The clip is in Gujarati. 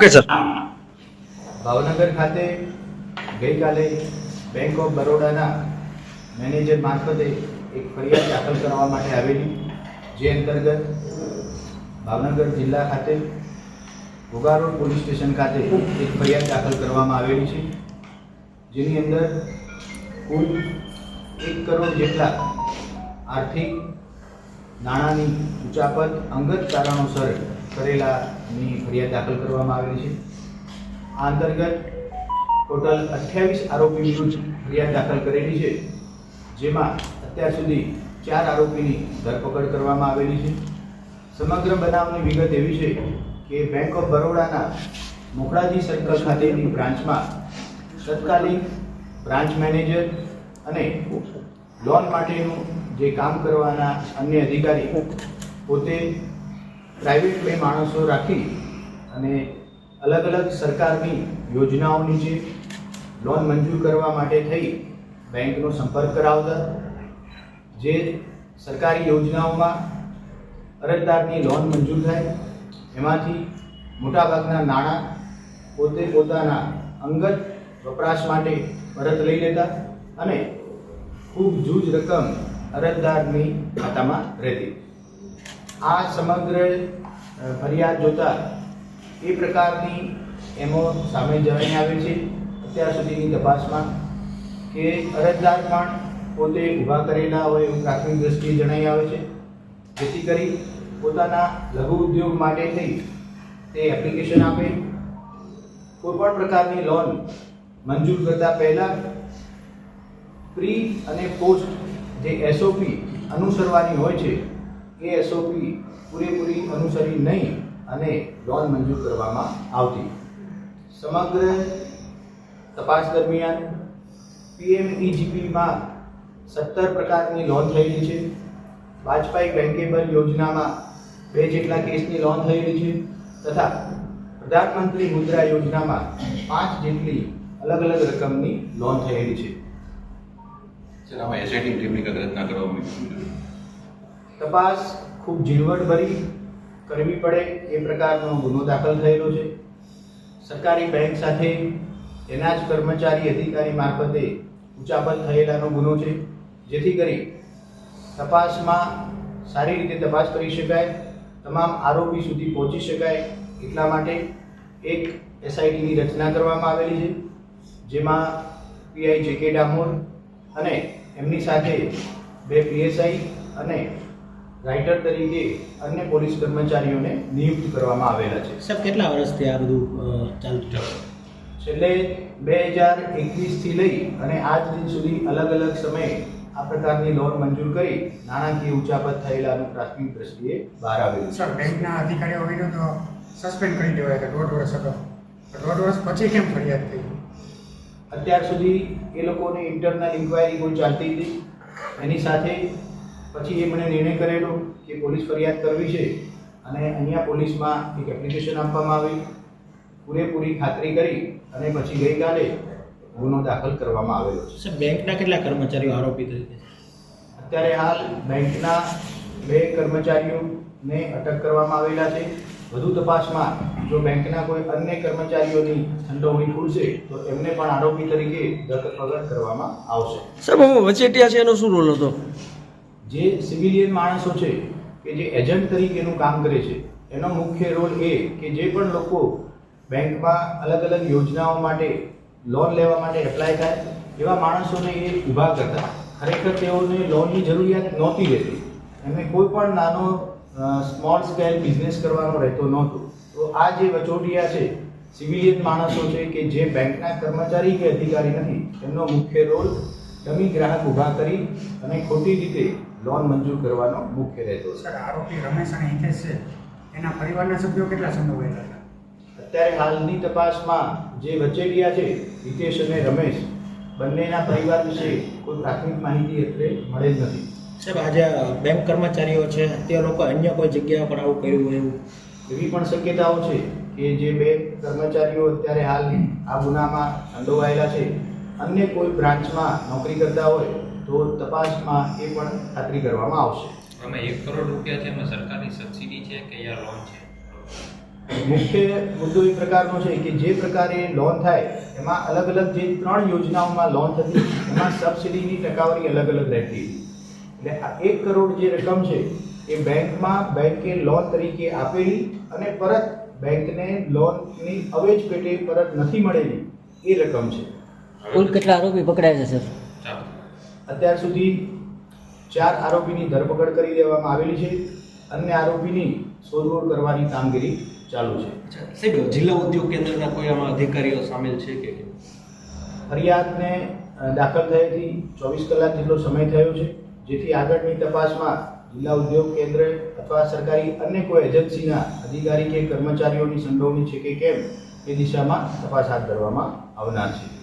Okay, sir. ભાવનગર ખાતે ગઈકાલે બેંક ઓફ બરોડાના મેનેજર મારફતે એક ફરિયાદ દાખલ કરવા માટે આવેલી, જે અંતર્ગત ભાવનગર જિલ્લા ખાતે ઘોઘા રોડ પોલીસ સ્ટેશન ખાતે એક ફરિયાદ દાખલ કરવામાં આવેલી છે, જેની અંદર કુલ એક કરોડ જેટલા આર્થિક નાણાંની ઉચાપત અંગત કારણોસર કરેલાની ફરિયાદ દાખલ કરવામાં આવેલી છે. આ અંતર્ગત ટોટલ અઠ્યાવીસ આરોપી વિરુદ્ધ ફરિયાદ દાખલ કરેલી છે, જેમાં અત્યાર સુધી ચાર આરોપીની ધરપકડ કરવામાં આવેલી છે. સમગ્ર બનાવની વિગત એવી છે કે બેંક ઓફ બરોડાના મોખડાજી સર્કલ ખાતેની બ્રાન્ચમાં તત્કાલીન બ્રાન્ચ મેનેજર અને લોન માટેનું જે કામ કરવાના અન્ય અધિકારી પોતે પ્રાઇવેટ બે માણસો રાખી અને અલગ અલગ સરકારની યોજનાઓની જે લોન મંજૂર કરવા માટે થઈ, બેંકનો સંપર્ક કરાવતા, જે સરકારી યોજનાઓમાં અરજદારની લોન મંજૂર થાય, એમાંથી મોટાભાગના નાણાં પોતે પોતાના અંગત વપરાશ માટે પરત લઈ લેતા અને ખૂબ જૂજ રકમ અરજદારની ખાતામાં રહેતી. આ સમગ્ર ફરિયાદ જોતા એ પ્રકારની એમો સામે જણાઈ આવે છે. અત્યાર સુધીની તપાસમાં કે અરજદાર પણ પોતે ઊભા કરેલા હોય એવું પ્રાથમિક દ્રષ્ટિએ જણાઈ આવે છે. જેથી કરી પોતાના લઘુ ઉદ્યોગ માટે થઈ તે એપ્લિકેશન આપે. કોઈ પણ પ્રકારની લોન મંજૂર કરતા પહેલાં પ્રી અને પોસ્ટ જે એસઓપી અનુસરવાની હોય છે, એ એસઓપી પૂરેપૂરી અનુસરી નહીં અને લોન મંજૂર કરવામાં આવતી. સમગ્ર તપાસ દરમિયાન પીએમઈજીપીમાં સત્તર પ્રકારની લોન થયેલી છે. વાજપાઈ બેન્કેબલ યોજનામાં બે જેટલા કેસની લોન થયેલી છે તથા પ્રધાનમંત્રી મુદ્રા યોજનામાં પાંચ જેટલી અલગ અલગ રકમની લોન થયેલી છે. આમાં એસઆઈટી ટીમની કંઈક કરવામાં તપાસ ખૂબ ઝીણવટભરી કરવી પડે એ પ્રકારનો ગુનો દાખલ થયેલો છે. સરકારી બેંક સાથે એના જ કર્મચારી અધિકારી મારફતે ઉચાપત થયેલાનો ગુનો છે. જેથી કરી તપાસમાં સારી રીતે તપાસ કરી શકાય, તમામ આરોપી સુધી પહોંચી શકાય એટલા માટે એક એસઆઈટીની રચના કરવામાં આવેલી છે, જેમાં પીઆઈ જે કે ડામોર અને એમની સાથે બે પીએસઆઈ અને રાઇટર તરીકે અન્ય પોલીસ કર્મચારીઓને નિયુક્ત કરવામાં આવેલા છે. સાહેબ કેટલા વર્ષથી આ બધું ચાલતું છે? છેલ્લે બે હજાર એકવીસથી લઈ અને આજ દિન સુધી અલગ અલગ સમયે આ પ્રકારની લોન મંજૂર કરી નાણાકીય ઉચાપત થયેલાનું પ્રાથમિક દ્રષ્ટિએ બહાર આવેલું સર બેંકના અધિકારીઓ વિરુદ્ધ સસ્પેન્ડ કરી દેવાય હતા દોઢ વર્ષ અગાઉ. દોઢ વર્ષ પછી કેમ ફરિયાદ થઈ? અત્યાર સુધી એ લોકોની ઇન્ટરનલ ઇન્ક્વાયરી કોઈ ચાલતી હતી? એની સાથે પછી એ મને નિર્ણય કરેલો કે પોલીસ ફરિયાદ કરવી છે અને અહીંયા પોલીસમાં એક એપ્લિકેશન આપવામાં આવી. પૂરેપૂરી ખાતરી કરી અને પછી ગઈકાલે ગુનો દાખલ કરવામાં આવેલો છે. સાહેબ બેંકના કેટલા કર્મચારીઓ આરોપી તરીકે? અત્યારે હાલ બેંકના બે કર્મચારીઓને અટક કરવામાં આવેલા છે. વધુ તપાસમાં જો બેંકના કોઈ અન્ય કર્મચારીઓની સંડોવણી ખુલશે તો એમને પણ આરોપી તરીકે ધરપકડ કરવામાં આવશે. સાહેબ વચેટિયા છે એનો શું રોલ હતો? જે સિવિલિયન માણસો છે કે જે એજન્ટ તરીકેનું કામ કરે છે એનો મુખ્ય રોલ એ કે જે પણ લોકો બેંકમાં અલગ અલગ યોજનાઓ માટે લોન લેવા માટે એપ્લાય થાય એવા માણસોને એ ઊભા કરતા. ખરેખર તેઓને લોનની જરૂરિયાત નહોતી રહેતી. એમને કોઈ પણ નાનો સ્મોલ સ્કેલ બિઝનેસ કરવાનો રહેતો નહોતો. તો આ જે વચોટિયા છે સિવિલિયન માણસો છે કે જે બેંકના કર્મચારી કે અધિકારી નથી એમનો મુખ્ય રોલ ડમી ગ્રાહક ઊભા કરી અને ખોટી રીતે લોન મંજૂર કરવાનો મુખ્ય રહેતો છે. સર આરોપી રમેશ અને હિતેશ છે. એના પરિવારના સભ્યો કેટલા સંડોવાયેલા હતા? અત્યારે હાલની તપાસમાં જે વચેટિયા છે હિતેશ અને રમેશ બંનેના પરિવાર વિશે કોઈ પ્રાથમિક માહિતી એટલે મળેલ નથી. સાહેબ આજે બેંક કર્મચારીઓ છે તે લોકો અન્ય કોઈ જગ્યા પર આવું કર્યું હોય એવું એવી પણ શક્યતાઓ છે કે જે બે કર્મચારીઓ અત્યારે હાલ આ ગુનામાં સંડોવાયેલા છે. અન્ય કોઈ બ્રાન્ચમાં નોકરી કરતા હોય તો તપાસમાં એ પણ ખાતરી કરવામાં આવશે. એમાં એક કરોડ રૂપિયા છે એમાં સરકારની સબસિડી છે કે યા લોન છે? મુખ્ય મુદ્દો એ પ્રકારનો છે કે જે પ્રકારે લોન થાય એમાં અલગ અલગ જે ત્રણ યોજનાઓમાં લોન થતી એમાં સબસિડીની ટકાવારી અલગ અલગ રહેતી. એટલે આ એક કરોડ જે રકમ છે એ બેંકમાં બેંકે લોન તરીકે આપેલી અને પરત બેંકને લોનની અવેજ પેટે પરત નથી મળેલી. એ રકમ છે. કુલ કેટલા આરોપી પકડાયા છે સર? અત્યાર સુધી ચાર આરોપીની ધરપકડ કરી દેવામાં આવેલી છે. અન્ય આરોપીની શોધખોળ કરવાની કામગીરી ચાલુ છે. સાહેબ જિલ્લા ઉદ્યોગ કેન્દ્રના કોઈ આમાં અધિકારીઓ સામેલ છે કે? ફરિયાદને દાખલ થયેથી ચોવીસ કલાક જેટલો સમય થયો છે. જેથી આગળની તપાસમાં જિલ્લા ઉદ્યોગ કેન્દ્ર અથવા સરકારી અન્ય કોઈ એજન્સીના અધિકારી કે કર્મચારીઓની સંડોવણી છે કે કેમ, એ દિશામાં તપાસ હાથ ધરવામાં આવનાર છે.